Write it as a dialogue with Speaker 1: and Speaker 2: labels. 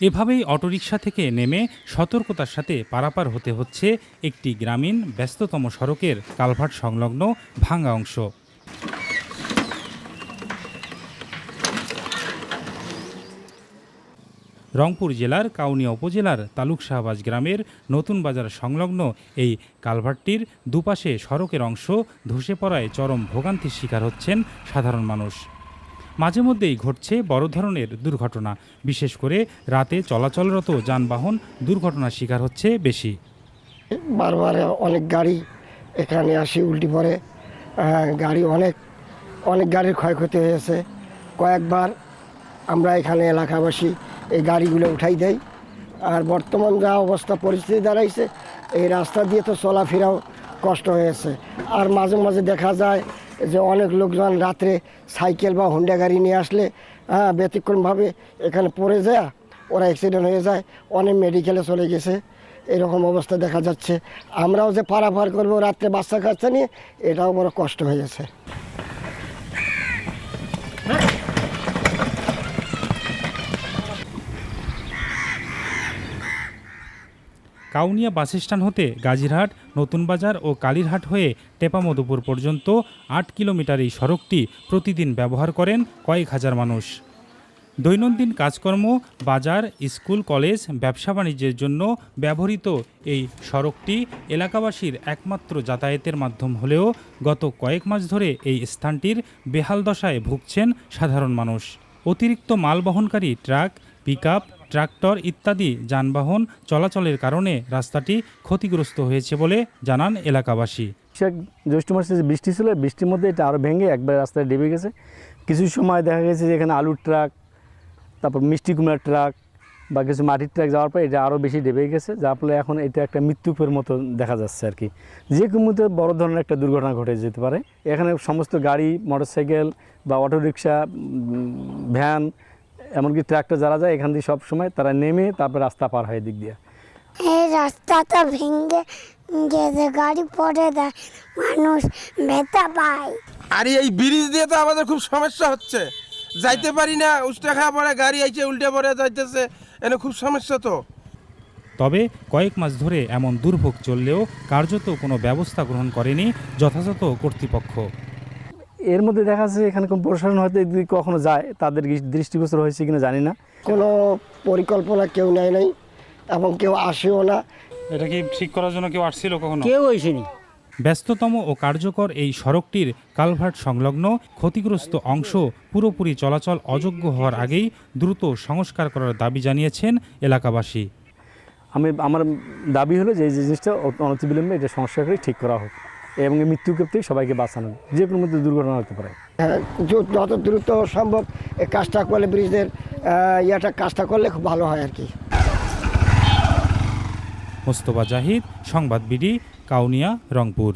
Speaker 1: এভাবেই অটোরিকশা থেকে নেমে সতর্কতার সাথে পারাপার হতে হচ্ছে একটি গ্রামীণ, ব্যস্ততম সড়কের কালভার্ট সংলগ্ন ভাঙা অংশ। রংপুর জেলার কাউনিয়া উপজেলার তালুক শাহবাজ গ্রামের নতুন বাজার সংলগ্ন এই কালভার্টটির দুপাশে সড়কের অংশ ধসে পড়ায় চরম ভোগান্তির শিকার হচ্ছেন সাধারণ মানুষ। মাঝে মধ্যেই ঘটছে বড় ধরনের দুর্ঘটনা। বিশেষ করে রাতে চলাচলরত যানবাহন দুর্ঘটনার শিকার হচ্ছে বেশি।
Speaker 2: বারবার অনেক গাড়ি এখানে আসি, উল্টি পড়ে। গাড়ি অনেক অনেক গাড়ির ক্ষয়ক্ষতি হয়েছে। কয়েকবার আমরা এখানে এলাকাবাসী এই গাড়িগুলো উঠাই দেই। আর বর্তমান যা অবস্থা, পরিস্থিতি দাঁড়াইছে, এই রাস্তা দিয়ে তো চলাফেরাও কষ্ট হয়েছে। আর মাঝে মাঝে দেখা যায় যে অনেক লোকজন রাত্রে সাইকেল বা হোন্ডা গাড়ি নিয়ে আসলে হ্যাঁ ব্যতিক্রমভাবে এখানে পড়ে যায়, ওরা অ্যাক্সিডেন্ট হয়ে যায়, অনেক মেডিকেলে চলে গেছে। এরকম অবস্থা দেখা যাচ্ছে। আমরাও যে পারাপার করব রাত্রে বাচ্চা কাচ্চা নিয়ে, এটাও বড় কষ্ট হয়ে গেছে।
Speaker 1: কাউনিয়া বাস স্ট্যান্ড হতে গাজীরহাট নতুন বাজার ও কালীরহাট হয়ে টেপামধুপুর পর্যন্ত আট কিলোমিটার এই সড়কটি প্রতিদিন ব্যবহার করেন কয়েক হাজার মানুষ। দৈনন্দিন কাজকর্ম, বাজার, স্কুল, কলেজ, ব্যবসা বাণিজ্যের জন্য ব্যবহৃত এই সড়কটি এলাকাবাসীর একমাত্র যাতায়াতের মাধ্যম হলেও গত কয়েক মাস ধরে এই স্থানটির বেহাল দশায় ভুগছেন সাধারণ মানুষ। অতিরিক্ত মাল বহনকারী ট্রাক, পিকআপ ট্রাক্টর ইত্যাদি, যানবাহন চলাচলের কারণে রাস্তাটি ক্ষতিগ্রস্ত হয়েছে বলে জানান এলাকাবাসী।
Speaker 3: বৈশাখ জ্যৈষ্ঠ মাসে যে বৃষ্টি ছিল, বৃষ্টির মধ্যে এটা আরও ভেঙে একবার রাস্তায় ডেবে গেছে। কিছু সময় দেখা গেছে যে এখানে আলুর ট্রাক, তারপর মিষ্টি কুমড়ার ট্রাক বা কিছু মাটির ট্রাক যাওয়ার পর এটা আরও বেশি ডেবে গেছে, যার ফলে এখন এটা একটা মৃত্যুপের মতো দেখা যাচ্ছে আর কি। যে কোনো মুহূর্তে বড় ধরনের একটা দুর্ঘটনা ঘটে যেতে পারে। এখানে সমস্ত গাড়ি, মোটরসাইকেল বা অটোরিকশা ভ্যান এমনকি ট্রাক্টর যারা যায় এখান দিয়ে সব সময় তারা নেমে তারপর রাস্তা পার হয় দিক দিয়ে।
Speaker 4: এই রাস্তাটা ভেঙে গেছে গাড়ি পড়ে দেয় মানুষ ব্যথা পায়।
Speaker 5: আর এই ব্রিজ দিয়ে তো আমাদের খুব সমস্যা হচ্ছে। যাইতে পারি না উষ্টা খাওয়া পরে গাড়ি আইছে উল্টে পড়ে যাইতেছে এনে খুব সমস্যা তো।
Speaker 1: তবে কয়েক মাস ধরে এমন দুর্ভোগ চললেও কার্যত কোনো ব্যবস্থা গ্রহণ করেনি যথাযথ কর্তৃপক্ষ।
Speaker 3: এর মধ্যে দেখা যাচ্ছে এখানে কোন প্রশাসন হয়তো যদি কখনো যায়। তাদের দৃষ্টিগোচর হয়েছে কিনা জানি না।
Speaker 2: কোনো পরিকল্পনা কেউ নেয় নাই এবং কেউ আসেও না।
Speaker 1: এটা কি ঠিক করার জন্য কেউ আসছিল কখনো?
Speaker 6: কেউ আসেনি।
Speaker 1: ব্যস্ততম ও কার্যকর এই সড়কটির কালভার্ট সংলগ্ন ক্ষতিগ্রস্ত অংশ পুরোপুরি চলাচল অযোগ্য হওয়ার আগেই দ্রুত সংস্কার করার দাবি জানিয়েছেন এলাকাবাসী।
Speaker 3: আমি আমার দাবি হলো যে এই জিনিসটা অনতিবিলম্বে এটা সংস্কার করে ঠিক করা হোক। এবং এই মৃত্যু ক্ষেত্রেই সবাইকে বাঁচানো যে কোনো মধ্যে দুর্ঘটনা হতে পারে।
Speaker 2: হ্যাঁ, যত দ্রুত সম্ভব এই কাজটা করলে ব্রিজের আহ, ইয়েটা কাজটা করলে খুব ভালো হয় আর কি।
Speaker 1: মোস্তফা জাহিদ সংবাদ বিডি কাউনিয়া রংপুর।